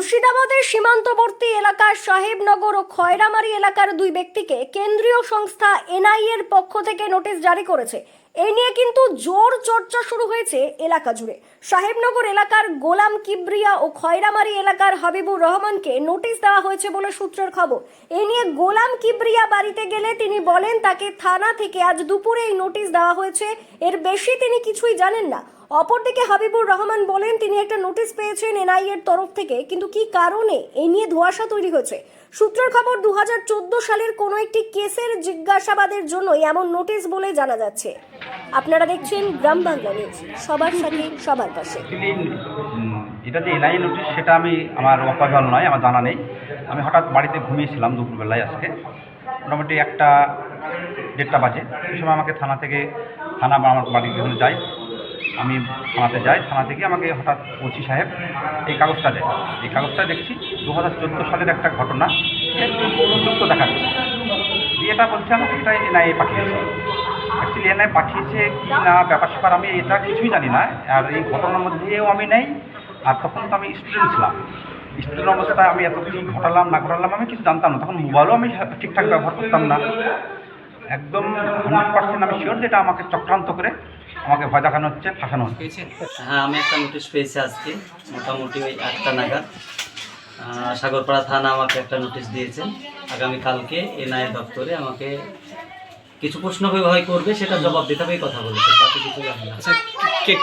মুর্শিদাবাদের সীমান্তবর্তী এলাকার সাহেবনগর ও খয়রামারি এলাকার দুই ব্যক্তিকে কেন্দ্রীয় সংস্থা এনআইএর পক্ষ থেকে নোটিশ জারি করেছে। এই নিয়ে কিন্তু জোর চর্চা শুরু হয়েছে এলাকা জুড়ে। সাহেবনগর এলাকার গোলাম কিবরিয়া ও খয়রামারি এলাকার হাবিবুর রহমানকে নোটিশ দেওয়া হয়েছে বলে সূত্রের খবর। এই নিয়ে গোলাম কিবরিয়া বাড়িতে গেলে তিনি বলেন, তাকে থানা থেকে আজ দুপুরে এই নোটিশ দেওয়া হয়েছে। এর বেশি তিনি কিছুই জানেন না। অপরদিকে হাবিবুর রহমান বলেন, তিনি একটা নোটিশ পেয়েছেন এনআই এর তরফ থেকে, কিন্তু কি কারণে? এই নিয়ে ধোঁয়াশা তৈরি হয়েছে। সূত্রের খবর দু হাজার চোদ্দ সালের কোনো একটি কেসের জিজ্ঞাসাবাদের জন্যই এমন নোটিশ বলে জানা যাচ্ছে। আপনারা দেখছেন গ্রাম বাংলা নিউজ। সবার সাথে, সবার পাশে। এটা যে এনআই নোটিশ, সেটা আমি আমার অপাজল নয়, আমার জানা নেই। আমি হঠাৎ বাড়িতে ঘুমিয়েছিলাম দুপুরবেলায় আজকে। মোটামুটি একটা দেড়টা বাজে। সেই সময় আমাকে থানা থেকে, থানা বা আমার বাড়ির যেখানে যাই, আমি থানাতে যাই। থানা থেকে আমাকে হঠাৎ ওসি সাহেব এই কাগজটা দেয়। এই কাগজটা দেখছি দু হাজার চোদ্দ সালের একটা ঘটনা দেখাচ্ছে। দিয়ে এটা বলছে আমাকে, এটা এনআইএ পাঠিয়েছে। অ্যাকচুয়ালি এনআই পাঠিয়েছে কি না, ব্যাপার স্যাপার, আমি এটা কিছুই জানি না। আর এই ঘটনার মধ্যেও আমি নেই। আর তখন তো আমি স্টুডেন্ট ছিলাম। স্টুডেন্ট অবস্থায় আমি এত কিছু ঘটালাম, না ঘটালাম, আমি কিছু জানতাম না। তখন মোবাইলও আমি ঠিকঠাক ব্যবহার করতাম না। একদম হান্ড্রেড পার্সেন্ট আমি শিওর যেটা আমাকে চক্রান্ত করে আমাকে ভয় দেখানো হচ্ছে, ফাঁসানো হচ্ছে। হ্যাঁ আমি একটা নোটিশ পেয়েছি আজকে, মোটামুটি ওই আটটা নাগাদ। সাগরপাড়া থানা আমাকে একটা নোটিশ দিয়েছে। আগামী কালকে এনআইএ দপ্তরে আমাকে কিছু প্রশ্ন হয় করবে সেটা জবাব দিতে হবে কথা বলেছে তাতে কিছু জানি না। আচ্ছা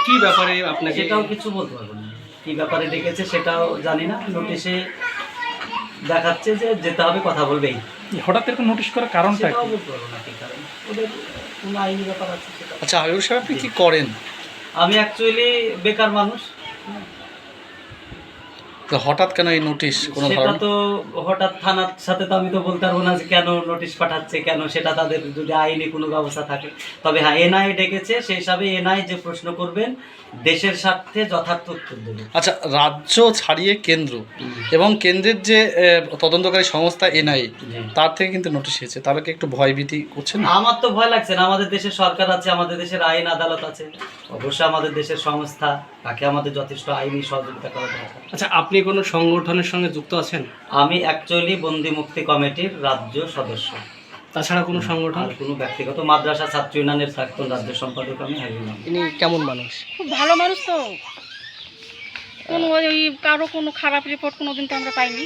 কি ব্যাপারে আপনাকে সেটাও কিছু বলতে পারব না। কী ব্যাপারে ডেকেছে সেটাও জানি না। নোটিশে দেখাচ্ছে যে যেতে হবে কথা বলবেই। হঠাৎ এরকম নোটিশ করার কারণটা সেটাও কি? বলতে পারব না ঠিক কারণ ওদের কোনো আইনি ব্যাপার আছে সেটা। আচ্ছা হাবিবুর সাহেব আপনি কি করেন? আমি অ্যাকচুয়ালি বেকার মানুষ। হঠাৎ কেন এই নোটিশ কোনো সেটা তো হঠাৎ থানার সাথে তো আমি তো বলতে পারব না যে কেন নোটিশ পাঠাচ্ছে কেন সেটা তাদের যদি আইনি কোনো ব্যবস্থা থাকে। তবে হ্যাঁ এনআই ডেকেছে সেই হিসাবে এনআই যে প্রশ্ন করবেন দেশের স্বার্থে যথার্থ উত্তর দেবে। আচ্ছা রাজ্য ছাড়িয়ে কেন্দ্র এবং কেন্দ্রের যে তদন্তকারী সংস্থা এনআই। তার থেকে কিন্তু নোটিশ এসেছে। তাহলে কি একটু ভয়ভীতি করছেন? না আমার তো ভয় লাগছে না। আমাদের দেশের সরকার আছে আমাদের দেশের আইন আদালত আছে অবশ্যই আমাদের দেশের সংস্থা তাকে আমাদের যথেষ্ট আইনি সহযোগিতা করা দরকার। আচ্ছা আপনি কোনো সংগঠনের সঙ্গে যুক্ত আছেন? আমি অ্যাকচুয়ালি বন্দি মুক্তি কমিটির রাজ্য সদস্য। তাছাড়া কোনো সংগঠন? আর কোনো ব্যক্তিগত মাদ্রাসা ছাত্র ইউনিয়নের প্রাক্তন রাজ্য সম্পাদক আমি হাবিব ইনি কেমন মানুষ? খুব ভালো মানুষ তো। কোনো ওই কারও কোনো খারাপ রিপোর্ট কোনোদিন তো আমরা পাইনি।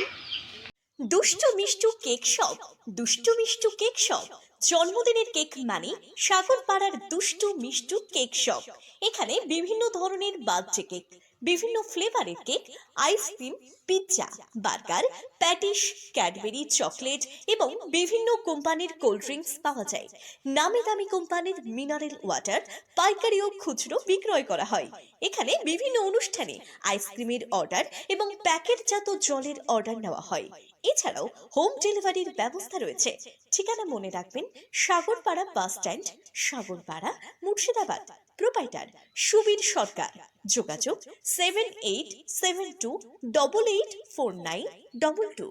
দুষ্টু Mishtu cake shop Dushtu Mishtu cake shop. জন্মদিনের কেক মানে সাগর পাড়ার দুষ্টু মিষ্টু কেক শপ। এখানে বিভিন্ন ধরনের বার্থডে কেক। বিভিন্ন ফ্লেভারের cake ice cream pizza, burger patties Cadbury, chocolate এবং বিভিন্ন কোম্পানির কোল্ড ড্রিঙ্কস পাওয়া যায়। নামি দামি কোম্পানির মিনারেল ওয়াটার, পাইকারি ও খুচরো বিক্রয় করা হয়। এখানে বিভিন্ন অনুষ্ঠানে আইসক্রিমের অর্ডার এবং প্যাকেটজাত জলের অর্ডার নেওয়া হয়। এছাড়াও হোম ডেলিভারির ব্যবস্থা রয়েছে। ঠিকানা মনে রাখবেন, Sagarpara bus stand, Sagarpara, Murshidabad. Proprietor Subir Sarkar. যোগাযোগ seven eight seven two double eight four nine double two